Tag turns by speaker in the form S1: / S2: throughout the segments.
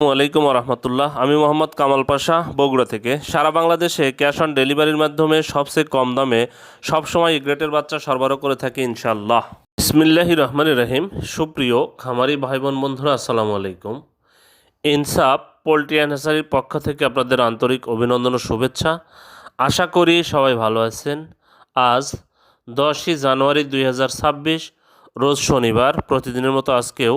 S1: আলাইকুম রহমতুল্লাহ। আমি মোহাম্মদ কামাল পাশা, বগুড়া থেকে। সারা বাংলাদেশে ক্যাশ অন ডেলিভারির মাধ্যমে সবচেয়ে কম দামে সবসময় গ্রেটের বাচ্চা সরবরাহ করে থাকি ইনশাল্লাহ বিসমিল্লাহি রহমান রহিম। সুপ্রিয় খামারি ভাই বোন বন্ধুরা, আসসালামু আলাইকুম। ইনসাফ পোলট্রি অ্যান্ড হ্যাসারির পক্ষ থেকে আপনাদের আন্তরিক অভিনন্দন ও শুভেচ্ছা। আশা করি সবাই ভালো আছেন। আজ দশই জানুয়ারি দুই হাজার ছাব্বিশ, রোজ শনিবার। প্রতিদিনের মতো আজকেও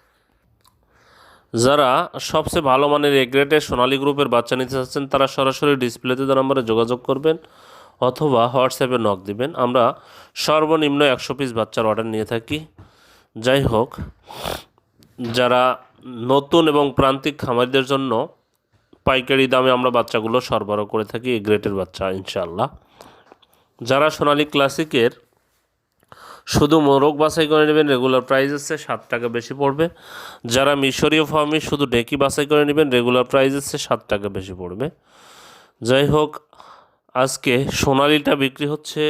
S1: যারা সবচেয়ে ভালো মানের এ গ্রেডের সোনালী গ্রুপের বাচ্চা নিতে চাচ্ছেন, তারা সরাসরি ডিসপ্লেতে তার নম্বরে যোগাযোগ করবেন অথবা হোয়াটসঅ্যাপে নক দিবেন। আমরা সর্বনিম্ন একশো পিস বাচ্চার অর্ডার নিয়ে থাকি। যাই হোক, যারা নতুন এবং প্রান্তিক খামারিদের জন্য পাইকারি দামে আমরা বাচ্চাগুলো সরবরাহ করে থাকি এ গ্রেটের বাচ্চা ইনশাল্লাহ যারা সোনালী ক্লাসিকের শুধু মোরগ বাছাই করে নেবেন রেগুলার প্রাইস হচ্ছে সাত টাকা বেশি পড়বে। যারা মিশরীয় ফার্মে শুধু ডেকি বাছাই করে নেবেন রেগুলার প্রাইস হচ্ছে সাত টাকা বেশি পড়বে। যাই হোক, আজকে সোনালিটা বিক্রি হচ্ছে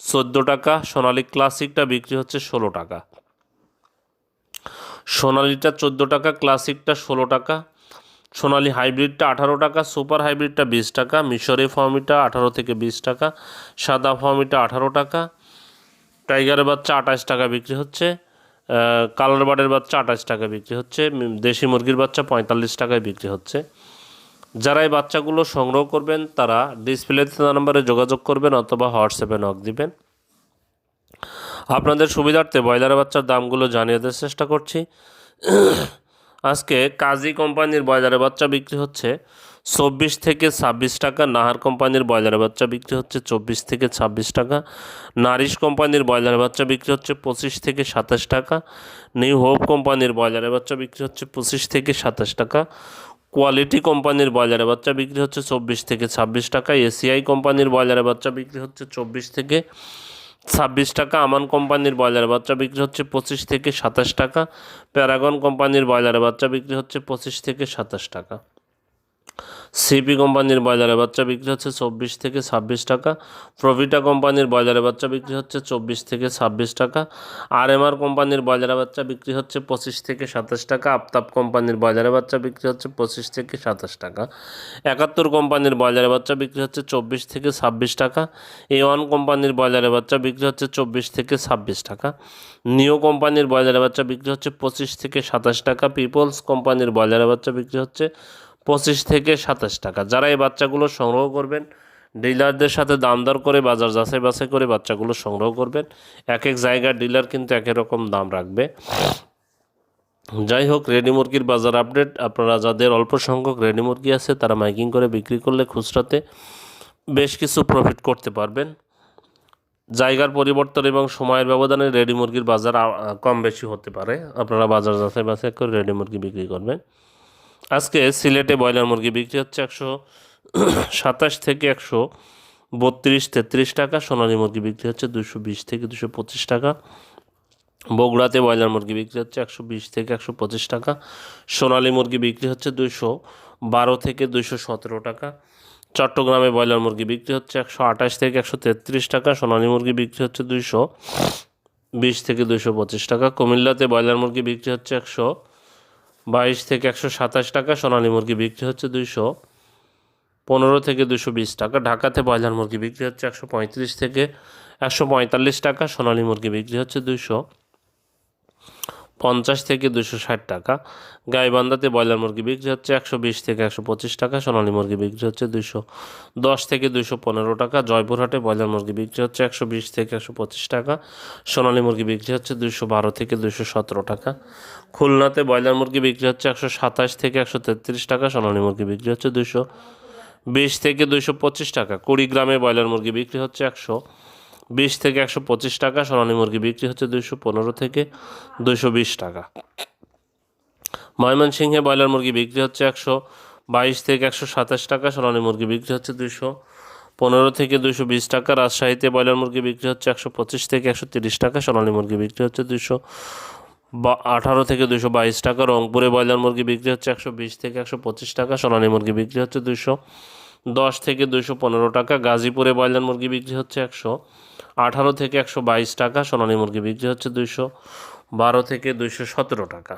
S1: চোদ্দ টাকা, সোনালি ক্লাসিকটা বিক্রি হচ্ছে ষোলো টাকা। সোনালিটা চোদ্দ টাকা ক্লাসিকটা ষোলো টাকা। সোনালি হাইব্রিডটা আঠারো টাকা সুপার হাইব্রিডটা বিশ টাকা। মিশরি ফর্মিটা আঠারো থেকে বিশ টাকা, সাদা ফর্মিটা আঠারো টাকা। টাইগারের বাচ্চা আঠাশ টাকা বিক্রি হচ্ছে কালার বার্ডের বাচ্চা আঠাশ টাকা বিক্রি হচ্ছে দেশি মুরগির বাচ্চা পঁয়তাল্লিশ টাকায় বিক্রি হচ্ছে। যারা এই বাচ্চাগুলো সংগ্রহ করবেন, তারা ডিসপ্লেতে নাম্বারে যোগাযোগ করবেন অথবা হোয়াটসঅ্যাপে নক দিবেন। আপনাদের সুবিধার্থে ব্রয়লারের বাচ্চার দামগুলো জানিয়ে দেওয়ার চেষ্টা করছি। আজকে কাজী কোম্পানির ব্রয়লারের বাচ্চা বিক্রি হচ্ছে চব্বিশ থেকে ছাব্বিশ টাকা, নাহার কোম্পানির ব্রয়লার বাচ্চা বিক্রি হচ্ছে চব্বিশ থেকে ছাব্বিশ টাকা, নারিশ কোম্পানির ব্রয়লার বাচ্চা বিক্রি হচ্ছে পঁচিশ থেকে সাতাশ টাকা, নিউ হোপ কোম্পানির ব্রয়লারের বাচ্চা বিক্রি হচ্ছে পঁচিশ থেকে সাতাশ টাকা, কোয়ালিটি কোম্পানির ব্রয়লারের বাচ্চা বিক্রি হচ্ছে চব্বিশ থেকে ছাব্বিশ টাকা, এসিআই কোম্পানির ব্রয়লারের বাচ্চা বিক্রি হচ্ছে চব্বিশ থেকে ছাব্বিশ টাকা, আমান কোম্পানির ব্রয়লার বাচ্চা বিক্রি হচ্ছে পঁচিশ থেকে সাতাশ টাকা, প্যারাগন কোম্পানির ব্রয়লারের বাচ্চা বিক্রি হচ্ছে পঁচিশ থেকে সাতাশ টাকা। সিপি কোম্পানির ব্রয়লারের বাচ্চা বিক্রি হচ্ছে চব্বিশ থেকে ছাব্বিশ টাকা। প্রভিটা কোম্পানির ব্রয়লারের বাচ্চা বিক্রি হচ্ছে চব্বিশ থেকে ছাব্বিশ টাকা। আর এম আর কোম্পানির ব্রয়লারের বাচ্চা বিক্রি হচ্ছে পঁচিশ থেকে সাতাশ টাকা। আফতাব কোম্পানির ব্রয়লারের বাচ্চা বিক্রি হচ্ছে পঁচিশ থেকে সাতাশ টাকা। একাত্তর কোম্পানির ব্রয়লারের বাচ্চা বিক্রি হচ্ছে চব্বিশ থেকে ছাব্বিশ টাকা। এ ওয়ান কোম্পানির ব্রয়লারের বাচ্চা বিক্রি হচ্ছে চব্বিশ থেকে ছাব্বিশ টাকা। নিও কোম্পানির ব্রয়লারের বাচ্চা বিক্রি হচ্ছে পঁচিশ থেকে সাতাশ টাকা। পিপলস কোম্পানির ব্রয়লারের বাচ্চা বিক্রি হচ্ছে পঁচিশ থেকে সাতাশ টাকা। যারা এই বাচ্চাগুলো সংগ্রহ করবেন, ডিলারদের সাথে দাম দর করে, বাজার যাচাই বাছাই করে বাচ্চাগুলো সংগ্রহ করবেন। এক এক জায়গার ডিলার কিন্তু এক এক রকম দাম রাখবে। যাই হোক, রেডি মুরগির বাজার আপডেট। আপনারা যাদের অল্প সংখ্যক রেডি মুরগি আছে, তারা মাইকিং করে বিক্রি করলে খুচরাতে বেশ কিছু প্রফিট করতে পারবেন। জায়গার পরিবর্তন এবং সময়ের ব্যবধানে রেডি মুরগির বাজার কম বেশি হতে পারে। আপনারা বাজার যাচাই বাছাই করে রেডি মুরগি বিক্রি করবেন। আজকে সিলেটে ব্রয়লার মুরগি বিক্রি হচ্ছে একশো সাতাশ থেকে একশো বত্রিশ, তেত্রিশ টাকা। সোনালী মুরগি বিক্রি হচ্ছে দুশো বিশ থেকে দুশো পঁচিশ টাকা। বগুড়াতে ব্রয়লার মুরগি বিক্রি হচ্ছে একশো বিশ থেকে একশো পঁচিশ টাকা। সোনালী মুরগি বিক্রি হচ্ছে দুশো বারো থেকে দুশো সতেরো টাকা। চট্টগ্রামে ব্রয়লার মুরগি বিক্রি হচ্ছে একশো আঠাশ থেকে একশো তেত্রিশ টাকা। সোনালী মুরগি বিক্রি হচ্ছে দুইশো বিশ থেকে দুশো পঁচিশ টাকা। কুমিল্লাতে ব্রয়লার মুরগি বিক্রি হচ্ছে একশো বাইশ থেকে একশো সাতাশ টাকা সোনালী মুরগি বিক্রি হচ্ছে দুইশো পনেরো থেকে দুশো বিশ টাকা। ঢাকাতে ব্রয়লার মুরগি বিক্রি হচ্ছে একশো পঁয়ত্রিশ থেকে একশো পঁয়তাল্লিশ টাকা। সোনালী মুরগি বিক্রি হচ্ছে দুইশো পঞ্চাশ থেকে দুশো ষাট টাকা। গাইবান্ধাতে ব্রয়লার মুরগি বিক্রি হচ্ছে একশো বিশ থেকে একশো পঁচিশ টাকা, সোনালী মুরগি বিক্রি হচ্ছে দুশো দশ থেকে দুশো পনেরো টাকা, জয়পুরহাটে ব্রয়লার মুরগি বিক্রি হচ্ছে একশো বিশ থেকে একশো পঁচিশ টাকা, সোনালী মুরগি বিক্রি হচ্ছে দুশো বারো থেকে দুশো সতেরো টাকা। খুলনাতে ব্রয়লার মুরগি বিক্রি হচ্ছে একশো সাতাশ থেকে একশো তেত্রিশ টাকা, সোনালী মুরগি বিক্রি হচ্ছে দুশো বিশ থেকে দুশো পঁচিশ টাকা। কুড়িগ্রামে ব্রয়লার মুরগি বিক্রি হচ্ছে একশো বিশ থেকে একশো পঁচিশ টাকা, সোনালী মুরগি বিক্রি হচ্ছে দুশো পনেরো থেকে দুশো বিশ টাকা। ময়মনসিংহে ব্রয়লার মুরগি বিক্রি হচ্ছে একশো বাইশ থেকে একশো সাতাশ টাকা, সোনালী মুরগি বিক্রি হচ্ছে দুশো পনেরো থেকে দুশো বিশ টাকা। রাজশাহীতে ব্রয়লার মুরগি বিক্রি হচ্ছে একশো পঁচিশ থেকে একশো তিরিশ টাকা, সোনালী মুরগি বিক্রি হচ্ছে দুশো বা আঠারো থেকে দুশো বাইশ টাকা। রংপুরে ব্রয়লার মুরগি বিক্রি হচ্ছে একশো বিশ থেকে একশো পঁচিশ টাকা, সোনালী মুরগি বিক্রি হচ্ছে দুশো দশ থেকে দুশো পনেরো টাকা। গাজীপুরে ব্রয়লার মুরগি বিক্রি হচ্ছে একশো। আঠারো থেকে একশো বাইশ টাকা। সোনালী মুরগি বিক্রি হচ্ছে দুইশো বারো থেকে দুইশো সতেরো টাকা।